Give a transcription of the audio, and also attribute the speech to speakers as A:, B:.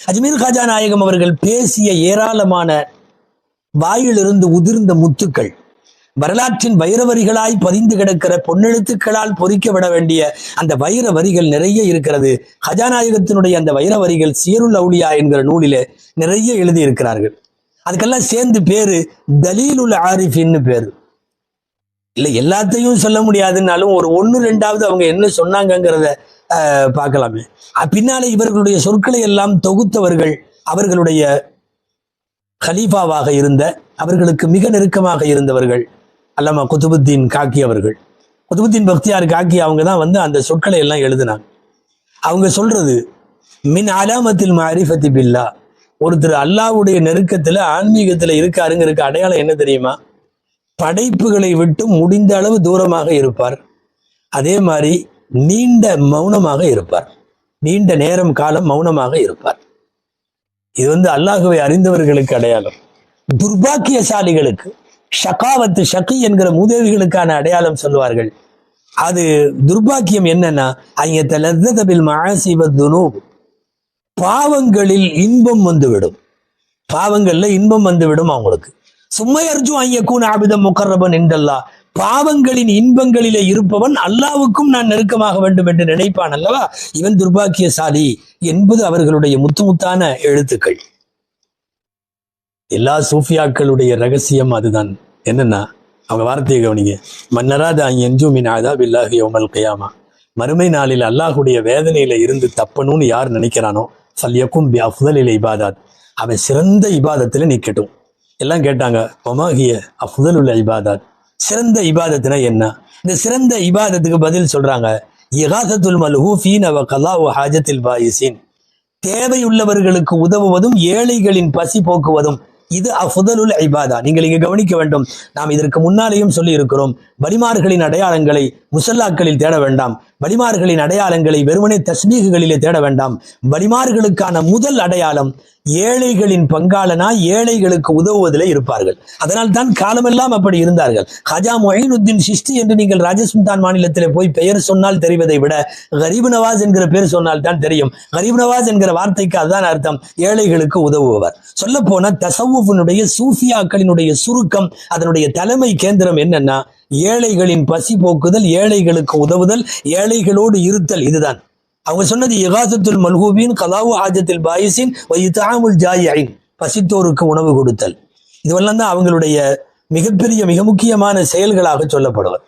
A: அஜ்மீர் காஜா நாயகம் அவர்கள் பேசிய ஏராளமான வாயிலிருந்து உதிர்ந்த முத்துக்கள் வரலாற்றின் வைர வரிகளாய் பதிந்து கிடக்கிற பொன்னெழுத்துக்களால் பொறிக்கப்பட வேண்டிய அந்த வைர வரிகள் நிறைய இருக்கிறது. கஜாநாயகத்தினுடைய அந்த வைர வரிகள் சீருல் அவுளியா என்கிற நூலிலே நிறைய எழுதி இருக்கிறார்கள் அதுக்கெல்லாம் சேர்ந்து பேரு தலீலுல் ஆரிஃபின்னு பேரு. இல்ல எல்லாத்தையும் சொல்ல முடியாதுன்னாலும் ஒரு ஒன்று ரெண்டாவது அவங்க என்ன சொன்னாங்கங்கிறத பார்க்கலாமே. பின்னாலே இவர்களுடைய சொற்களை எல்லாம் தொகுத்தவர்கள் அவர்களுடைய கலீஃபாவாக இருந்த அவர்களுக்கு மிக நெருக்கமாக இருந்தவர்கள் அல்லாமா குத்துபுத்தீன் காக்கி அவர்கள். குத்துபுத்தீன் பக்தியார் காக்கி அவங்க தான் வந்து அந்த சொற்களை எல்லாம் எழுதினாங்க. அவங்க சொல்றது மின் அலாமத்தில் மாரிஃபத்தி பில்லா. ஒருத்தர் அல்லாஹ்வுடைய நெருக்கத்தில் ஆன்மீகத்தில் இருக்காருங்கிறதுக்கு அடையாளம் என்ன தெரியுமா? படைப்புகளை விட்டு முடிந்த அளவு தூரமாக இருப்பார். அதே மாதிரி நீண்ட மௌனமாக இருப்பார். நீண்ட நேரம் காலம் மௌனமாக இருப்பார். இது வந்து அல்லாஹுவை அறிந்தவர்களுக்கு அடையாளம். துர்பாக்கியசாலிகளுக்கு ஷகாவத்து ஷகி என்கிற மூதேவிகளுக்கான அடையாளம் சொல்லுவார்கள். அது துர்பாக்கியம் என்னன்னா ஐயத்த லத்தபில் பாவங்களில் இன்பம் வந்துவிடும். பாவங்கள்ல இன்பம் வந்துவிடும் அவங்களுக்கு. சும்மையர்ஜு ஐயக்கூன் ஆபிதம் முக்கரபன் என்றல்லா பாவங்களின் இன்பங்களிலே இருப்பவன் அல்லாவுக்கும் நான் நெருக்கமாக வேண்டும் என்று நினைப்பான் அல்லவா? இவன் துர்பாக்கியசாலி என்பது அவர்களுடைய முத்து முத்தான எழுத்துக்கள். எல்லா சூஃபியாக்களுடைய ரகசியம் அதுதான். என்னன்னா அவங்க வார்த்தையை கவனிங்க. மன்னராத எஞ்சு மின் ஆதா பில்லாஹி யௌமல் கியாமா. மறுமை நாளில் அல்லாஹுடைய வேதனையில இருந்து தப்பணும்னு யார் நினைக்கிறானோ சல்யக்கும் பி அஃதலில் இபாதாத். அவன் சிறந்த இபாதத்தில் நிக்கட்டும். எல்லாம் கேட்டாங்க ஒமாகிய அஃதலுல் இபாதாத்? சிறந்த இபாதத்துனா என்ன? இந்த சிறந்த இபாதத்துக்கு பதில் சொல்றாங்க இகாசத்துல் மல்ஹூஃபீன் அவ கலாவு ஹாஜத்தில் பாயிசின் தேவையுள்ளவர்களுக்கு உதவுவதும் ஏழைகளின் பசி போக்குவதும் இது அஃதலுல் இபாதா. நீங்கள் இங்க கவனிக்க வேண்டும் நாம் இதற்கு முன்னாலேயும் சொல்லி இருக்கிறோம் வலிமார்களின் அடையாளங்களை முசல்லாக்களில் தேட வேண்டாம். வலிமார்களின் அடையாளங்களை வெறுமனே தஸ்மீகுகளிலே தேட வேண்டாம். வலிமார்களுக்கான முதல் அடையாளம் ஏழைகளின் பங்காளனா ஏழைகளுக்கு உதவுவதிலே இருப்பார்கள். அதனால் தான் காலமெல்லாம் அப்படி இருந்தார்கள். ஹஜா மொஹினுத்தின் சிஷ்டி என்று நீங்கள் ராஜஸ்தான் மாநிலத்திலே போய் பெயர் சொன்னால் தெரிவதை விட கரீப் நவாஸ் என்கிற பேர் சொன்னால் தான் தெரியும். கரீப் நவாஸ் என்கிற வார்த்தைக்கு அதுதான் அர்த்தம். ஏழைகளுக்கு உதவுபவர். சொல்ல போன தசவுனுடைய சூஃபியாக்களினுடைய சுருக்கம் அதனுடைய தலைமை கேந்திரம் என்னன்னா ஏழைகளின் பசி போக்குதல் ஏழைகளுக்கு உதவுதல் ஏழைகளோடு இருத்தல் இதுதான். அவங்க சொன்னது இகாசத்துல் மல்ஹூபின் கலாவு ஆஜத்தில் பாயிசின் வைத்தாமுல் ஜாயின் பசித்தோருக்கு உணவு கொடுத்தல். இதுவெல்லாம் தான் அவங்களுடைய மிகப்பெரிய மிக முக்கியமான செயல்களாக சொல்லப்படுவது